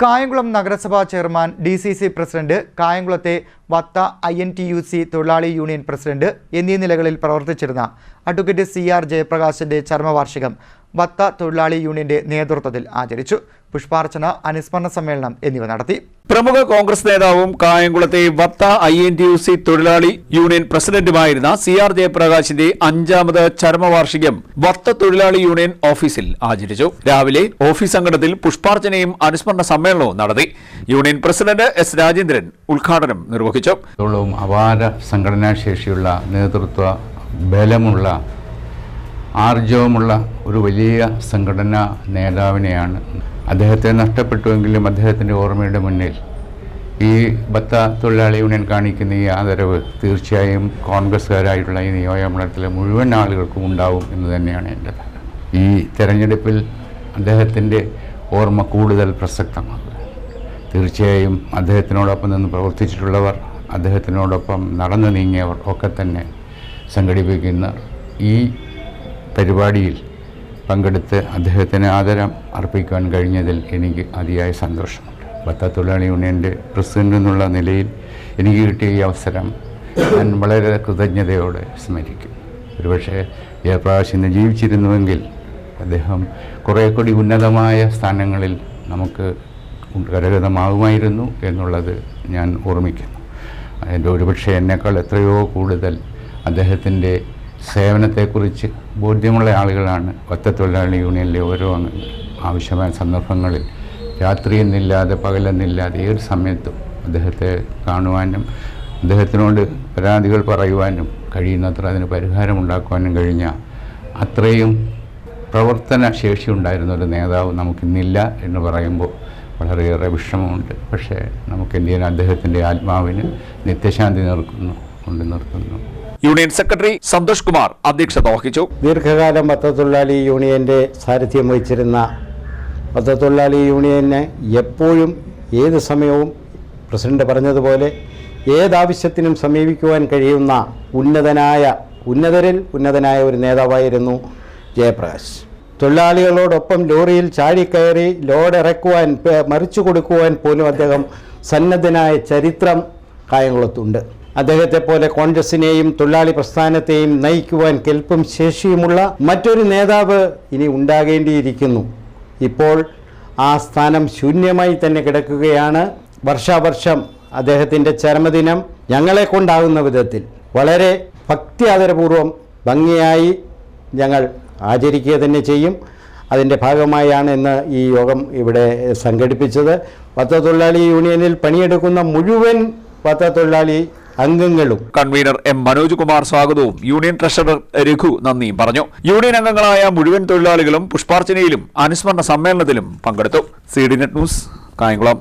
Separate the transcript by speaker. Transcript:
Speaker 1: കായംകുളം നഗരസഭാ chairman D C C president കായംകുളത്തെ വത്ത I N T U C തൊഴിലാളി union president എന്നീ നിലകളിൽ പ്രവർത്തിച്ചിരുന്ന അഡ്വക്കേറ്റ് സി ആർ ജയപ്രകാശിന്റെ ചരമവാർഷികം വത്ത തൊഴിലാളി യൂണിയന്റെ നേതൃത്വത്തിൽ ആചരിച്ചു. പുഷ്പാർച്ചന അനുസ്മരണ സമ്മേളനം എന്നിവ നടത്തി.
Speaker 2: പ്രമുഖ കോൺഗ്രസ് നേതാവും കായംകുളത്തെ വത്ത I N T U C തൊഴിലാളി യൂണിയൻ പ്രസിഡന്റുമായിരുന്ന സി ആർ ജയപ്രകാശിന്റെ അഞ്ചാമത് ചരമവാർഷികം വത്ത തൊഴിലാളി യൂണിയൻ ഓഫീസിൽ ആചരിച്ചു. രാവിലെ ഓഫീസ് അങ്കണത്തിൽ പുഷ്പാർച്ചനയും അനുസ്മരണ സമ്മേളനവും നടത്തി. യൂണിയൻ പ്രസിഡന്റ് എസ് രാജേന്ദ്രൻ ഉദ്ഘാടനം നിർവഹിച്ചു.
Speaker 3: അപാര അപാര സംഘടനാശേഷിയുള്ള നേതൃത്വ ബലമുള്ള ആർജവമുള്ള ഒരു വലിയ സംഘടനാ നേതാവിനെയാണ് അദ്ദേഹത്തെ നഷ്ടപ്പെട്ടുവെങ്കിലും അദ്ദേഹത്തിന്റെ ഓർമ്മയുടെ മുന്നിൽ ഈ ബത്ത തൊഴിലാളി യൂണിയൻ കാണിക്കുന്ന ഈ ആദരവ് തീർച്ചയായും കോൺഗ്രസ്സുകാരായിട്ടുള്ള ഈ നിയോജകമണ്ഡലത്തിലെ മുഴുവൻ ആളുകൾക്കും ഉണ്ടാവും എന്ന് തന്നെയാണ് എന്റെ ഈ തെരഞ്ഞെടുപ്പിൽ അദ്ദേഹത്തിന്റെ ഓർമ്മ കൂടുതൽ പ്രസക്തമാണ് തീർച്ചയായും അദ്ദേഹത്തിനോടൊപ്പം നിന്ന് പ്രവർത്തിച്ചിട്ടുള്ളവർ അദ്ദേഹത്തിനോടൊപ്പം നടന്നു നീങ്ങിയവർ ഒക്കെ തന്നെ സംഘടിപ്പിക്കുന്ന ഈ പരിപാടിയിൽ പങ്കെടുത്ത് അദ്ദേഹത്തിന് ആദരം അർപ്പിക്കാൻ കഴിഞ്ഞതിൽ എനിക്ക് അതിയായ സന്തോഷമുണ്ട്. ഭത്ത തൊഴിലാളി യൂണിയന്റെ പ്രസിഡന്റ് എന്നുള്ള നിലയിൽ എനിക്ക് കിട്ടിയ ഈ അവസരം ഞാൻ വളരെ കൃതജ്ഞതയോടെ സ്മരിക്കും. ഒരുപക്ഷെ ജയപ്രകാശ് ഇന്ന് ജീവിച്ചിരുന്നുവെങ്കിൽ അദ്ദേഹം കുറേ കൂടി ഉന്നതമായ സ്ഥാനങ്ങളിൽ നമുക്ക് കരഗതമാകുമായിരുന്നു എന്നുള്ളത് ഞാൻ ഓർമ്മിക്കുന്നു. അതിന്റെ ഒരുപക്ഷെ എന്നേക്കാൾ എത്രയോ കൂടുതൽ അദ്ദേഹത്തിന്റെ സേവനത്തെക്കുറിച്ച് ബോധ്യമുള്ള ആളുകളാണ് ഒറ്റത്തൊഴിലാളി യൂണിയനിലെ ഓരോ ആവശ്യമായ സന്ദർഭങ്ങളിൽ രാത്രിയെന്നില്ലാതെ പകലെന്നില്ലാതെ ഏത് സമയത്തും അദ്ദേഹത്തെ കാണുവാനും അദ്ദേഹത്തിനോട് പരാതികൾ പറയുവാനും കഴിയുന്നത്ര അതിന് പരിഹാരമുണ്ടാക്കുവാനും കഴിഞ്ഞ അത്രയും പ്രവർത്തന ശേഷി ഉണ്ടായിരുന്ന ഒരു നേതാവ് നമുക്കിന്നില്ല എന്ന് പറയുമ്പോൾ വളരെയേറെ വിഷമമുണ്ട്. പക്ഷേ നമുക്ക് എന്ത് അദ്ദേഹത്തിന്റെ ആത്മാവിന് നിത്യശാന്തി നിർക്കുന്നു കൊണ്ട് നിർത്തുന്നു?
Speaker 2: യൂണിയൻ സെക്രട്ടറി സന്തോഷ് കുമാർ അധ്യക്ഷത വഹിച്ചു.
Speaker 4: ദീർഘകാലം പത്രത്തൊഴിലാളി യൂണിയന്റെ സാരഥ്യം വഹിച്ചിരുന്ന പത്രത്തൊഴിലാളി യൂണിയനെ എപ്പോഴും ഏത് സമയവും പ്രസിഡന്റ് പറഞ്ഞതുപോലെ ഏതാവശ്യത്തിനും സമീപിക്കുവാൻ കഴിയുന്ന ഉന്നതനായ ഉന്നതരിൽ ഉന്നതനായ ഒരു നേതാവായിരുന്നു ജയപ്രകാശ്. തൊഴിലാളികളോടൊപ്പം ലോറിയിൽ ചാടിക്കയറി ലോഡ് ഇറക്കുവാൻ മറിച്ചു കൊടുക്കുവാൻ പോലും അദ്ദേഹം സന്നദ്ധനായ ചരിത്രം കായംകുളത്തുണ്ട്. അദ്ദേഹത്തെ പോലെ കോൺഗ്രസിനെയും തൊഴിലാളി പ്രസ്ഥാനത്തെയും നയിക്കുവാൻ കെൽപ്പും ശേഷിയുമുള്ള മറ്റൊരു നേതാവ് ഇനി ഉണ്ടാകേണ്ടിയിരിക്കുന്നു. ഇപ്പോൾ ആ സ്ഥാനം ശൂന്യമായി തന്നെ കിടക്കുകയാണ്. വർഷാവർഷം അദ്ദേഹത്തിന്റെ ചരമദിനം ഞങ്ങളെ കൊണ്ടാകുന്ന വിധത്തിൽ വളരെ ഭക്തി ആദരപൂർവം ഭംഗിയായി ഞങ്ങൾ ആചരിക്കുക തന്നെ ചെയ്യും. അതിന്റെ ഭാഗമായാണ് ഇന്ന് ഈ യോഗം ഇവിടെ സംഘടിപ്പിച്ചത്. പത്രത്തൊഴിലാളി യൂണിയനിൽ പണിയെടുക്കുന്ന മുഴുവൻ പത്രത്തൊഴിലാളി അംഗങ്ങളും.
Speaker 2: കൺവീനർ എം മനോജ് കുമാർ സ്വാഗതവും. യൂണിയൻ ട്രഷറർ രഘു നന്ദിയും പറഞ്ഞു. യൂണിയൻ അംഗങ്ങളായ മുഴുവൻ തൊഴിലാളികളും പുഷ്പാർച്ചനയിലും അനുസ്മരണ സമ്മേളനത്തിലും പങ്കെടുത്തു. C D net news Kayamkulam.